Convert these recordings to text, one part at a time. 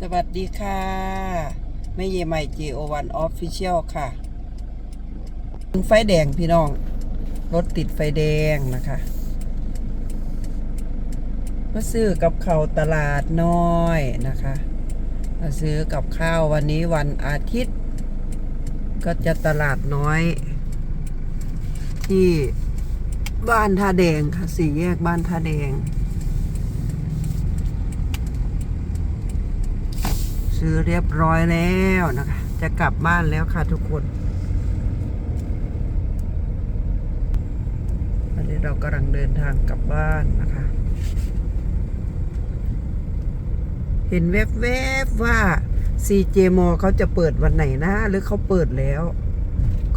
สวัสดีค่ะแม่เยใหม่ JO1 Official ค่ะ ไฟแดงพี่น้อง รถติดไฟแดงนะคะมาซื้อกับเขาวตลาดน้อยนะคะมาซื้อกับข้าววันนี้วันอาทิตย์ ก็จะตลาดน้อย ที่บ้านท่าแดงค่ะสี่แยกบ้านท่าแดง ซื้อเรียบร้อยแล้วนะคะ จะกลับบ้านแล้วค่ะทุกคนวันนี้เรากำลังเดินทางกลับบ้านนะคะ เห็นแวบๆว่า CJ m เขาจะเปิดวันไหนนะ หรือเขาเปิดแล้ว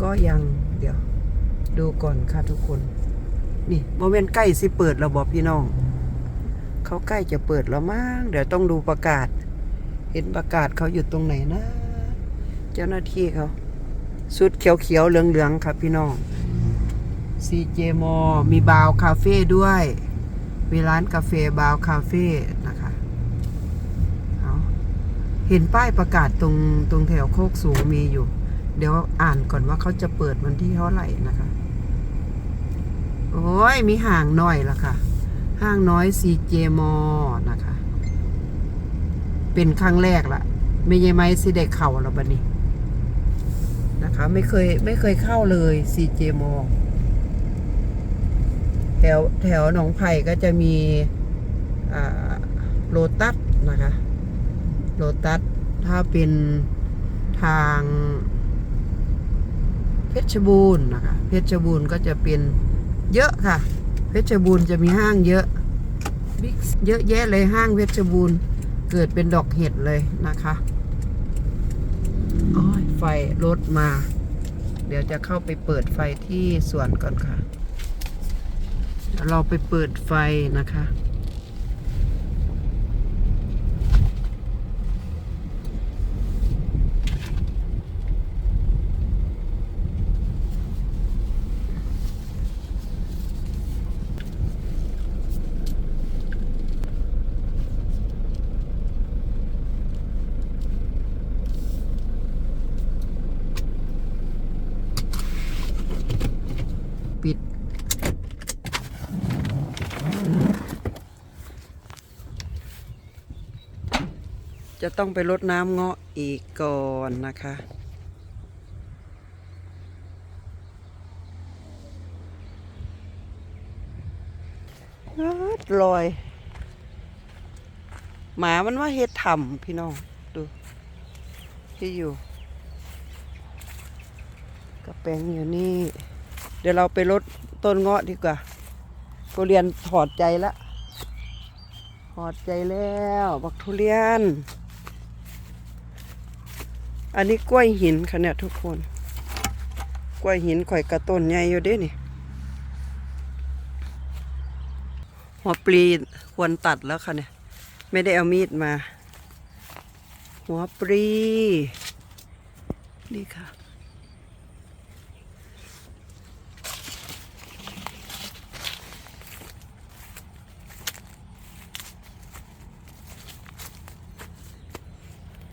ก็ยังเดี๋ยว ดูก่อนค่ะทุกคน นี่โมเมนต์ใกล้สิเปิดแล้วบอกพี่น้อง เขาใกล้จะเปิดแล้วมั้งเดี๋ยวต้องดูประกาศ เห็นประกาศเขาอยู่ตรงไหนนะ เจ้าหน้าที่เขาสุดเขียวๆเหลืองๆครับพี่น้อง CJ m มีบาวคาเฟ่ด้วย มีร้านกาแฟบาวคาเฟ่นะคะเอาเห็นป้ายประกาศตรงตรงแถวโคกสูงมีอยู่ เดี๋ยวอ่านก่อนว่าเขาจะเปิดวันที่เท่าไหร่นะคะ โอ้ยมีห่างหน่อยละค่ะ ห้างน้อย CJ m นะคะ เป็นครั้งแรกละไม่ใช่ไหมสิได้เข้าแล้วบัดนี้นะคะ ไม่เคยไม่เคยเข้าเลย CJ m แถวแถวหนองไผ่ก็จะมีโลตัสนะคะโลตัสถ้าเป็นทางเพชรบูรณ์นะคะ เพชรบูรณ์ก็จะเป็นเยอะค่ะ เพชรบูรณ์จะมีห้างเยอะ เยอะแยะเลยห้างเพชรบูรณ์ เกิดเป็นดอกเห็ดเลยนะคะอ้ยไฟรถมา เดี๋ยวจะเข้าไปเปิดไฟที่สวนก่อนค่ะเราไปเปิดไฟนะคะ จะต้องไปรดน้ำเงาะอีกก่อนนะคะนัดลอย หมามันว่าเฮ็ดถ่ำพี่น้อง ดู ที่อยู่กระแปงอยู่นี่ เดี๋ยวเราไปรดต้นเงาะดีกว่าทุเรียนถอดใจละถอดใจแล้ว บักทุเรียน อันนี้กล้วยหินค่ะเนี่ยทุกคน กล้วยหินข่อยกระต้นใหญ่อยู่เด้นี่ หัวปลีควรตัดแล้วค่ะเนี่ย ไม่ได้เอามีดมา หัวปลี นี่ค่ะ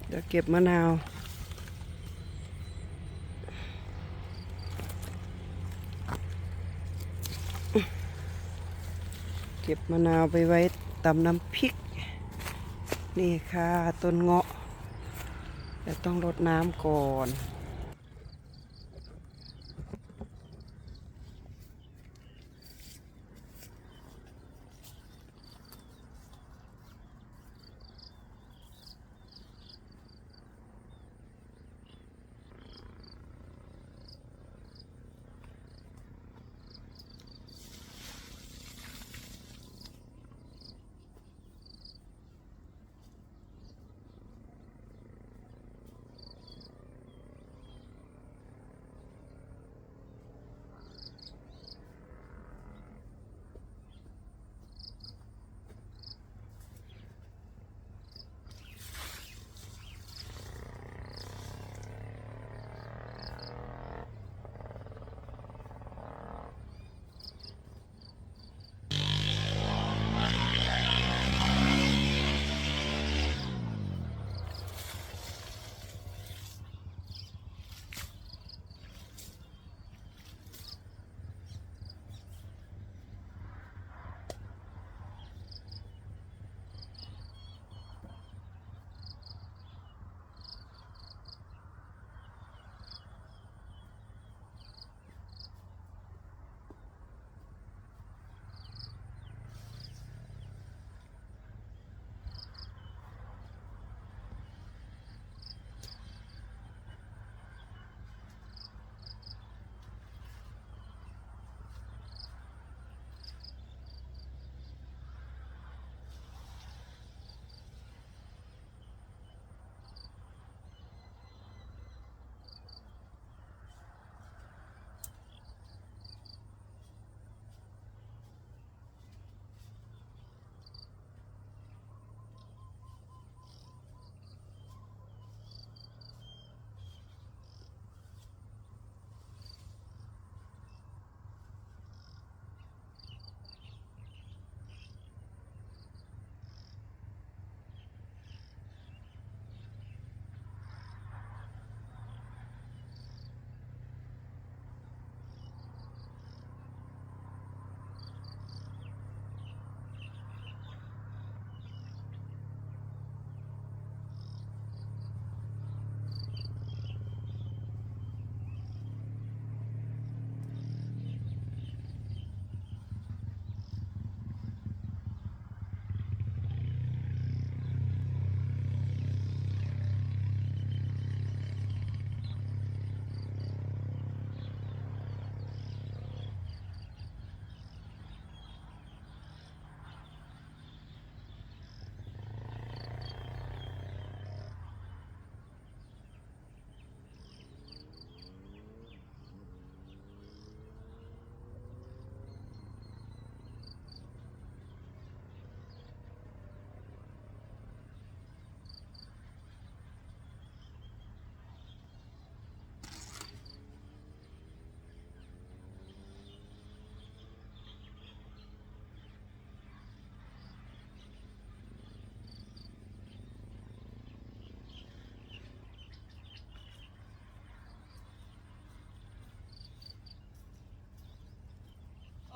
เดี๋ยวเก็บมะนาว เก็บมะนาวไปไว้ตำน้ำพริก นี่ค่ะต้นเงาะแต่ต้องรดน้ำก่อน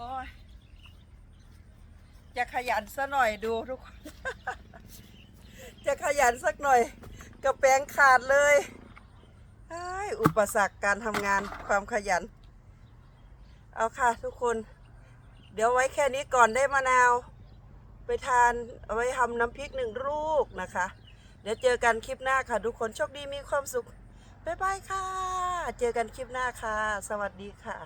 โอ้ยจะขยันซะหน่อยดูทุกคน จะขยันสักหน่อย กระแปงขาดเลยอ้ายอุปสรรคการทำงานความขยัน เอาค่ะทุกคน เดี๋ยวไว้แค่นี้ก่อนได้มะนาว ไปทานเอาไว้ทำน้ำพริกหนึ่งลูกนะคะ เดี๋ยวเจอกันคลิปหน้าค่ะ ทุกคนโชคดีมีความสุข บ๊ายบายค่ะ เจอกันคลิปหน้าค่ะ สวัสดีค่ะ